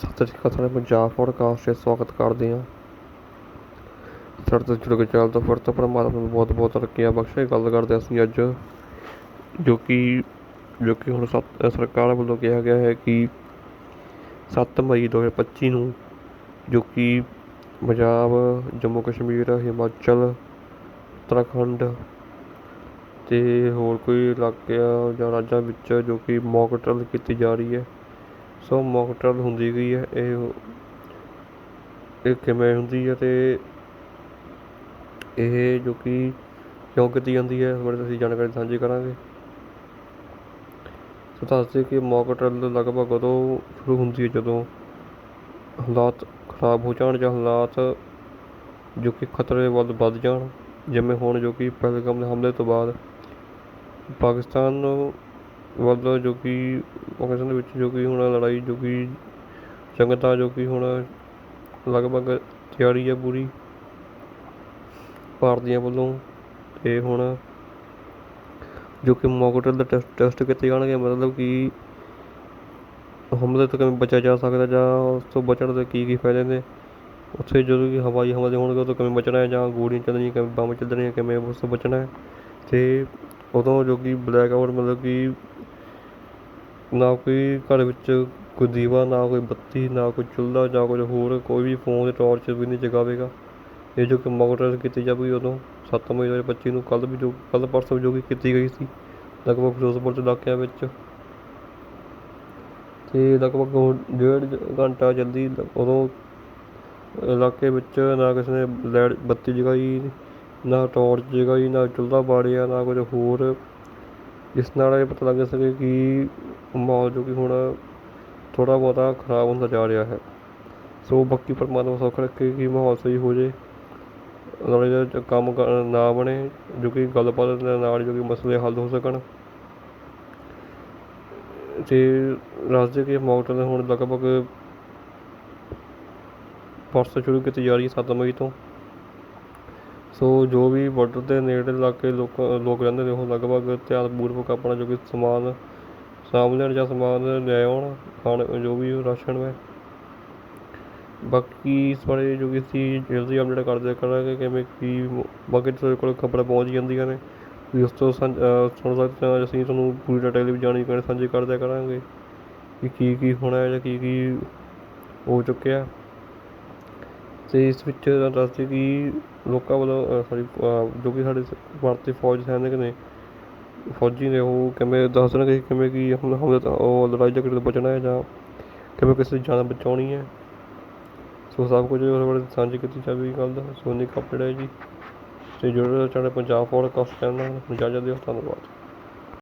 ਸਤਿ ਸ਼੍ਰੀ ਅਕਾਲ ਸਾਰੇ ਪੰਜਾਬ ਪੋਡਕਾਸਟ 'ਤੇ ਸਵਾਗਤ ਕਰਦੇ ਹਾਂ। ਸਾਡੇ ਤੋਂ ਜੁੜ ਕੇ ਚੱਲ ਤੋਂ ਫਿਰ ਤੋਂ ਪਰਮਾਤਮਾ ਨੂੰ ਬਹੁਤ ਬਹੁਤ ਤਰੱਕੀਆਂ ਬਖਸ਼ੇ, ਗੱਲ ਕਰਦੇ ਅਸੀਂ ਅੱਜ, ਜੋ ਕਿ ਜੋ ਕਿ ਹੁਣ ਸਤ ਸਰਕਾਰ ਵੱਲੋਂ ਕਿਹਾ ਗਿਆ ਹੈ ਕਿ 7 ਮਈ 2025 ਨੂੰ ਜੋ ਕਿ ਪੰਜਾਬ, ਜੰਮੂ ਕਸ਼ਮੀਰ, ਹਿਮਾਚਲ, ਉੱਤਰਾਖੰਡ ਤੇ ਹੋਰ ਕੋਈ ਇਲਾਕਿਆਂ ਜਾਂ ਰਾਜਾਂ ਵਿੱਚ ਜੋ ਕਿ ਮੌਕ ਡਰਿਲ ਕੀਤੀ ਜਾ ਰਹੀ ਹੈ। ਸੋ ਮੌਕ ਡਰਿਲ ਹੁੰਦੀ ਗਈ ਹੈ, ਇਹ ਇਹ ਕਿਵੇਂ ਹੁੰਦੀ ਹੈ ਅਤੇ ਇਹ ਜੋ ਕਿ ਕਿਉਂ ਕੀਤੀ ਜਾਂਦੀ ਹੈ, ਇਸ ਬਾਰੇ ਅਸੀਂ ਜਾਣਕਾਰੀ ਸਾਂਝੀ ਕਰਾਂਗੇ। ਸੋ ਦੱਸਦੇ ਕਿ ਮੌਕ ਡਰਿਲ ਲਗਭਗ ਉਦੋਂ ਸ਼ੁਰੂ ਹੁੰਦੀ ਹੈ ਜਦੋਂ ਹਾਲਾਤ ਖਰਾਬ ਹੋ ਜਾਣ ਜਾਂ ਹਾਲਾਤ ਜੋ ਕਿ ਖਤਰੇ ਵੱਲ ਵੱਧ ਜਾਣ, ਜਿਵੇਂ ਹੁਣ ਜੋ ਕਿ ਪਹਿਲਗਾਮ ਦੇ ਹਮਲੇ ਤੋਂ ਬਾਅਦ ਪਾਕਿਸਤਾਨ ਨੂੰ ਵੱਲ ਜੋ ਕਿ ਪਾਕਿਸਤਾਨ ਦੇ ਵਿੱਚ ਜੋ ਕਿ ਹੁਣ ਲੜਾਈ, ਜੋ ਕਿ ਜੰਗ ਜੋ ਕਿ ਹੁਣ ਲਗਭਗ ਤਿਆਰੀ ਹੈ ਪੂਰੀ ਭਾਰਤੀਆਂ ਵੱਲੋਂ ਅਤੇ ਹੁਣ ਜੋ ਕਿ ਮੌਕਟਲ ਦਾ ਟੈਸਟ ਟੈਸਟ ਕੀਤੇ ਜਾਣਗੇ, ਮਤਲਬ ਕਿ ਹਮਲੇ ਤੋਂ ਕਿਵੇਂ ਬਚਿਆ ਜਾ ਸਕਦਾ ਜਾਂ ਉਸ ਤੋਂ ਬਚਣ ਦੇ ਕੀ ਕੀ ਫਾਇਦੇ ਨੇ, ਉੱਥੇ ਜਦੋਂ ਕਿ ਹਵਾਈ ਹਮਲੇ ਹੋਣਗੇ, ਉਦੋਂ ਕਿਵੇਂ ਬਚਣਾ ਹੈ ਜਾਂ ਗੋਲੀਆਂ ਚੱਲਣੀਆਂ, ਕਿਵੇਂ ਬੰਬ ਚੱਲਣੀਆਂ, ਕਿਵੇਂ ਉਸ ਤੋਂ ਬਚਣਾ ਹੈ ਤੇ ਉਦੋਂ ਜੋ ਕਿ ਬਲੈਕ ਆਊਟ ਮਤਲਬ ਕਿ ਨਾ ਕੋਈ ਘਰ ਵਿੱਚ ਕੋਈ ਦੀਵਾ, ਨਾ ਕੋਈ ਬੱਤੀ, ਨਾ ਕੋਈ ਚੁੱਲ੍ਹਾ, ਜਾਂ ਕੁਝ ਹੋਰ, ਕੋਈ ਵੀ ਫੋਨ ਟੋਰਚ ਵੀ ਨਹੀਂ ਜਗਾਵੇਗਾ। ਇਹ ਜੋ ਕਿ ਮੋਟਰ ਕੀਤੀ ਜਾਵੇਗੀ ਉਦੋਂ ਸੱਤ ਮਈ 2025 ਨੂੰ ਕੱਲ੍ਹ ਵੀ ਜੋ, ਕੱਲ੍ਹ ਪਰਸੋਂ ਜੋ ਕਿ ਕੀਤੀ ਗਈ ਸੀ, ਲਗਭਗ ਫਿਰੋਜ਼ਪੁਰ ਦੇ ਇਲਾਕਿਆਂ ਵਿੱਚ। ਅਤੇ ਲਗਭਗ ਡੇਢ ਘੰਟਾ ਜਲਦੀ ਉਦੋਂ ਇਲਾਕੇ ਵਿੱਚ ਨਾ ਕਿਸੇ ਨੇ ਲੈਟ ਬੱਤੀ ਜਗਾਈ, ਨਾ ਟਾਰਚ ਜਗਾਈ, ਨਾ ਚੁੱਲ੍ਹਾ ਬਾੜਿਆ, ਨਾ ਕੁਝ ਹੋਰ। ਇਸ ਨਾਲ ਇਹ ਪਤਾ ਲੱਗ ਸਕੇ ਕਿ ਮਾਹੌਲ ਜੋ ਕਿ ਹੁਣ ਥੋੜ੍ਹਾ ਬਹੁਤਾ ਖਰਾਬ ਹੁੰਦਾ ਜਾ ਰਿਹਾ ਹੈ। ਸੋ ਬਾਕੀ ਪਰਮਾਤਮਾ ਸੌਖਾ ਰੱਖੇ ਕਿ ਮਾਹੌਲ ਸਹੀ ਹੋ ਜੇ। ਨਾਲੇ ਇਹਦਾ ਕੰਮ ਨਾ ਬਣੇ, ਜੋ ਕਿ ਗੱਲਬਾਤ ਦੇ ਨਾਲ ਜੋ ਕਿ ਮਸਲੇ ਹੱਲ ਹੋ ਸਕਣ। ਤੇ ਦੱਸਦੇ ਕਿ ਮੌਕਟਲ ਹੁਣ ਲਗਭਗ ਪਰਸੋਂ ਸ਼ੁਰੂ ਕੀਤੀ ਜਾ ਰਹੀ ਹੈ 7 ਮਈ ਤੋਂ। ਸੋ ਜੋ ਵੀ ਬਾਰਡਰ ਦੇ ਨੇੜੇ ਇਲਾਕੇ ਲੋਕ ਲੋਕ ਰਹਿੰਦੇ ਨੇ, ਉਹ ਲਗਭਗ ਧਿਆਨ ਪੂਰਵਕ ਆਪਣਾ ਜੋ ਕਿ ਸਮਾਨ ਸਾਂਭ ਲੈਣ ਜਾਂ ਸਮਾਨ ਲੈ ਆਉਣ, ਖਾਣ, ਜੋ ਵੀ ਰਾਸ਼ਨ ਹੈ ਬਾਕੀ ਇਸ ਬਾਰੇ ਜੋ ਕਿ ਅਸੀਂ ਜਲਦੀ ਅਪਡੇਟ ਕਰਦੇ ਕਰਾਂਗੇ, ਕਿਵੇਂ ਕੀ ਬਾਕੀ ਤੁਹਾਡੇ ਕੋਲ ਖਬਰਾਂ ਪਹੁੰਚ ਜਾਂਦੀਆਂ ਨੇ ਵੀ ਉਸ ਤੋਂ ਸਾਂਝ- ਸੁਣ ਸਕਦੇ ਹਾਂ, ਅਸੀਂ ਤੁਹਾਨੂੰ ਪੂਰੀ ਡਿਟੇਲ ਵੀ ਜਾਣਕਾਰੀ ਸਾਂਝੀ ਕਰਦੇ ਕਰਾਂਗੇ, ਕਿ ਕੀ ਕੀ ਹੋਣਾ ਹੈ ਜਾਂ ਕੀ ਕੀ ਹੋ ਚੁੱਕਿਆ। ਤੇ ਇਸ ਵਿੱਚ ਦੱਸਦੇ ਕਿ ਲੋਕਾਂ ਵੱਲੋਂ ਸੌਰੀ ਜੋ ਕਿ ਸਾਡੇ ਭਾਰਤੀ ਫੌਜ ਸੈਨਿਕ ਨੇ ਫੌਜੀ ਨੇ ਉਹ ਕਿਵੇਂ ਦੱਸ ਦੇਣਗੇ ਕਿਵੇਂ ਕੀ ਹਮਲਾ ਉਹ ਲੜਾਈ ਝਗੜੇ ਤੋਂ ਬਚਣਾ ਹੈ ਜਾਂ ਕਿਵੇਂ ਕਿਸੇ ਦੀ ਜਾਨ ਬਚਾਉਣੀ ਹੈ। ਸੋ ਸਭ ਕੁਝ ਉਸ ਬਾਰੇ ਸਾਂਝੀ ਕੀਤੀ ਜਾਵੇਗੀ ਗੱਲ ਦਾ। ਸੋਨੀ ਕੱਪੜਾ ਹੈ ਜੀ। ਤੇ ਜੁੜੇ ਰਹੋ ਸਾਡੇ ਪੰਜਾਬ ਪੋਡਕਾਸਟ ਚੈਨਲ। ਨਾਲ ਇਜਾਜ਼ਤ ਦਿਓ ਧੰਨਵਾਦ।